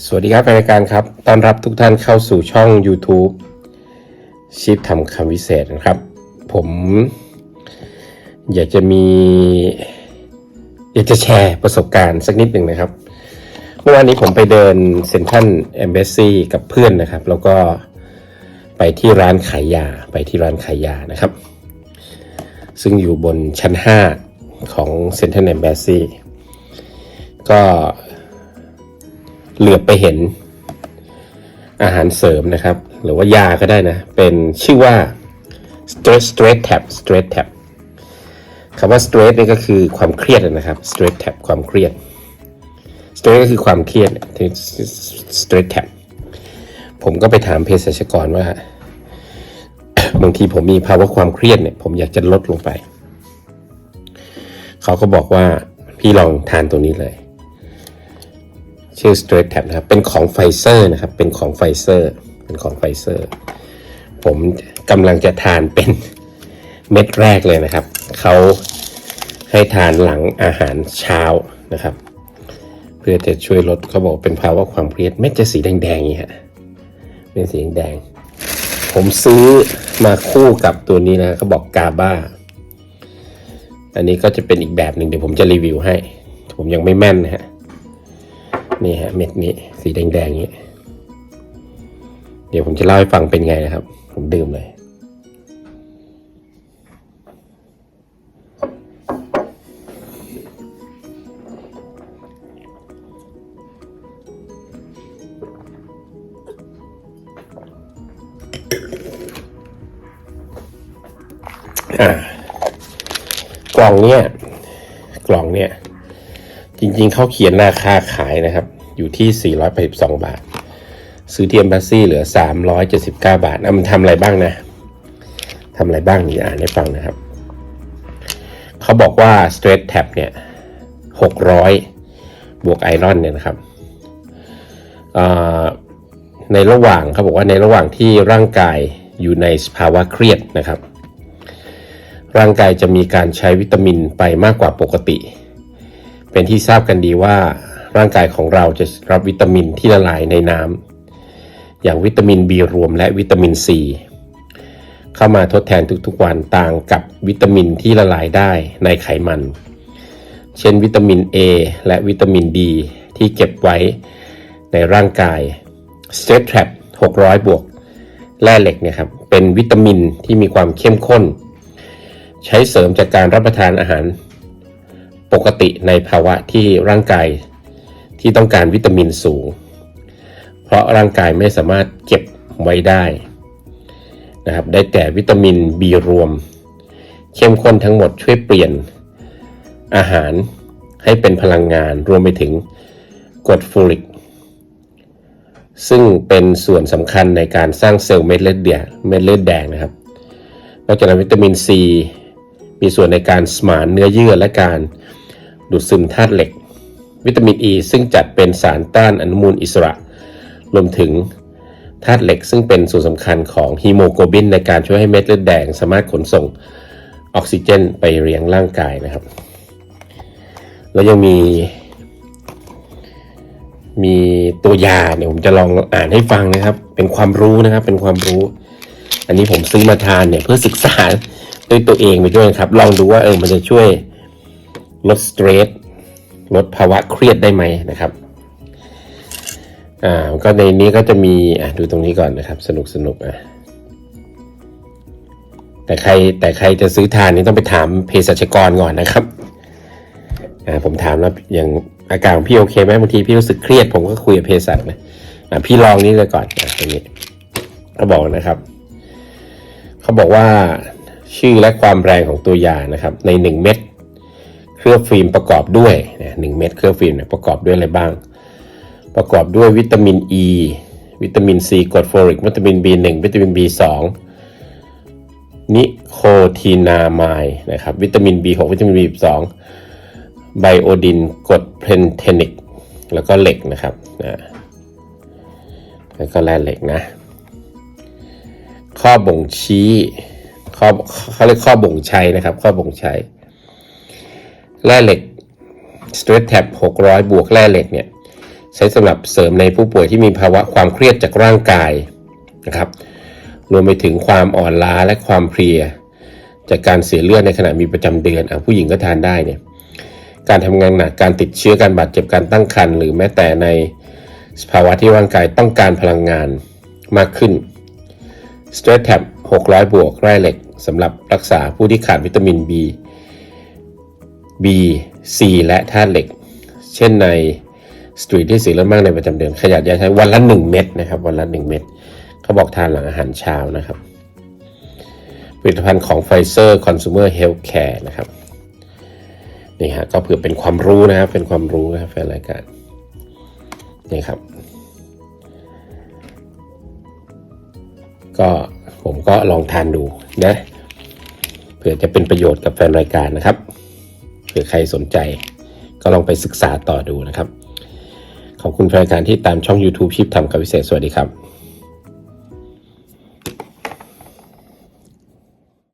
สวัสดีครับรายการครับ ต้อนรับทุกท่านเข้าสู่ช่อง YouTube ชิปทำคำวิเศษนะครับ ผม อยากจะมี อยากจะแชร์ประสบการณ์สักนิดหนึ่งนะครับ เมื่อวานนี้ผมไปเดินเซ็นทรัลเอมเบสซีกับเพื่อนนะครับ แล้วก็ไปที่ร้านขายยา ไปที่ร้านขายยานะครับ ซึ่งอยู่บนชั้น 5 ของเซ็นทรัลเอมเบสซีก็ เหลือบไปเห็นอาหารเสริมนะครับ หรือว่ายาก็ได้นะ เป็นชื่อว่า stress stress tab stress tab คำว่า stress นี่ก็คือความเครียดนะครับ stress tab ความเครียด stress ก็คือความเครียดที่ stress tab ผมก็ไปถามเภสัชกรว่า บางทีผมมีภาวะความเครียดเนี่ย ผมอยากจะลดลงไป เขาก็บอกว่าพี่ลองทานตัวนี้เลย ชื่อ Straight Tab นะครับ เป็นของไฟเซอร์นะครับ เป็นของไฟเซอร์ เป็นของไฟเซอร์ ผมกำลังจะทานเป็นเม็ดแรกเลยนะครับ เขาให้ทานหลังอาหารเช้านะครับ เพื่อจะช่วยลดเขาบอกเป็นภาวะความเครียดเม็ดจะสีแดงๆอย่างนี้ฮะเป็นสีแดง ผมซื้อมาคู่กับตัวนี้นะเขาบอกกาบ้า อันนี้ก็จะเป็นอีกแบบหนึ่งเดี๋ยวผมจะรีวิวให้ ผมยังไม่แม่นนะฮะ นี่ฮะเม็ดนี้สีแดงๆอย่างนี้เดี๋ยวผมจะเล่าให้ฟังเป็นไงนะครับ ผมดื่มเลยกล่องเนี้ยกล่องเนี้ยจริงๆเขาเขียนราคาขายนะครับ อยู่ที่ 482 บาท ซื้อที่ Embassy เหลือ 379 บาทอะมันทำอะไรบ้างนะทำอะไรบ้างนี่อ่านให้ฟังนะครับ เขาบอกว่า Straight Tab เนี่ย 600 บวกไอรอนเนี่ยนะครับในระหว่างเขาบอกว่าในระหว่างที่ร่างกายอยู่ในสภาวะเครียดนะครับ ร่างกายจะมีการใช้วิตามินไปมากกว่าปกติ เป็นที่ทราบกันดีว่า ร่างกายของเราจะรับวิตามินที่ละลายในน้ำอย่างวิตามิน B รวมและวิตามิน C เข้ามาทดแทนทุกๆวันต่างกับวิตามินที่ละลายได้ในไขมัน เช่น วิตามิน A และวิตามิน D ที่เก็บไว้ในร่างกาย s t r e s Trap 600 บวกแร่เหล็กเนี่ยครับเป็นวิตามินที่มีความเข้มข้น ใช้เสริมจากการรับประทานอาหารปกติในภาวะที่ร่างกาย ที่ต้องการวิตามินสูง เพราะร่างกายไม่สามารถเก็บไว้ได้นะครับได้แต่วิตามิน B รวม เข้มข้นทั้งหมดช่วยเปลี่ยนอาหารให้เป็นพลังงานรวมไปถึงกรดฟูริก ซึ่งเป็นส่วนสำคัญในการสร้างเซลล์เม็ดเลือดแดงเม็ดเลือดแดงนะครับนอกจากนั้นวิตามิน C มีส่วนในการสมานเนื้อเยื่อและการดูดซึมธาตุเหล็ก วิตามินอ e, ีซึ่งจัดเป็นสารต้านอนุมูลอิสระ รวมถึงธาตุเหล็กซึ่งเป็นส่วนสำคัญของฮีโมโกลบิน ในการช่วยให้เม็ดเลือดแดง สามารถขนส่งออกซิเจนไปเลี้ยงร่างกายนะครับ แล้วยังมี มีตัวยาเนี่ยผมจะลองอ่านให้ฟังนะครับ เป็นความรู้นะครับ เป็นความรู้ อันนี้ผมซื้อมาทานเนี่ยเพื่อศึกษาด้วยตัวเองไปด้วยครับ ลองดูว่าเออมันจะช่วยลดสเตรส ลดภาวะเครียดได้ไหมนะครับอ่าก็ในนี้ก็จะมีอะดูตรงนี้ก่อนนะครับ สนุกสนุกอะแต่ใครแต่ใครจะซื้อทานนี่ต้องไปถามเภสัชกรก่อนนะครับอ่าผมถามแล้วอย่างอาการของพี่โอเคไหมบางทีพี่รู้สึกเครียด ผมก็คุยกับเภสัชนะอะพี่ลองนี้เลยก่อนอะตรงนี้เขาบอกนะครับเขาบอกว่าชื่อและความแรงของตัวยานะครับ ใน 1 เม็ด เคลือบฟิล์มประกอบด้วยนะหนึ่งเม็ดเคลือบฟิล์มเนี่ยประกอบด้วยอะไรบ้าง ประกอบด้วยวิตามิน E วิตามิน C กรดโฟลิกวิตามิน B1 วิตามิน B2 นิโคทีนามายนะครับวิตามิน B6 วิตามิน B12 ไบโอดินกรดเพนเทนิกแล้วก็เหล็กนะครับนะแล้วก็แร่เหล็กนะ ข้อบ่งชี้ข้อเขาเรียกข้อบ่งชัยนะครับ ข้อบ่งชัย แร่เหล็ก Stress Tab 600 บวกแร่เหล็กเนี่ยใช้สำหรับเสริมในผู้ป่วยที่มีภาวะความเครียดจากร่างกายนะครับ รวมไปถึงความอ่อนล้าและความเพลีย จากการเสียเลือดในขณะมีประจำเดือนอผู้หญิงก็ทานได้เนี่ยการทำงานหนักการติดเชื้อการบาดเจ็บการตั้งครรภ์หรือแม้แต่ในสภาวะที่ร่างกายต้องการพลังงานมากขึ้น s t r e s s Tab 600 บวกแร่เหล็กสำหรับรักษาผู้ที่ขาดวิตามิน B B C และธาตุเหล็ก เช่นในสตรีทที่สีเลือดมากในประจำเดือนขยันยาใช้วันละ 1 เม็ดนะครับ วันละ 1 เม็ดเขาบอกทานหลังอาหารเช้านะครับ ผลิตภัณฑ์ของ Pfizer Consumer Healthcare นะครับนี่ฮะก็เผื่อเป็นความรู้นะครับ เป็นความรู้นะครับแฟนรายการนี่ครับ ก็ผมก็ลองทานดูนะเผื่อจะเป็นประโยชน์กับแฟนรายการนะครับ เผื่อใครสนใจ ก็ลองไปศึกษาต่อดูนะครับ ขอบคุณแฟนรายการที่ตามช่อง YouTube ชิปทำกับพิเศษ สวัสดีครับ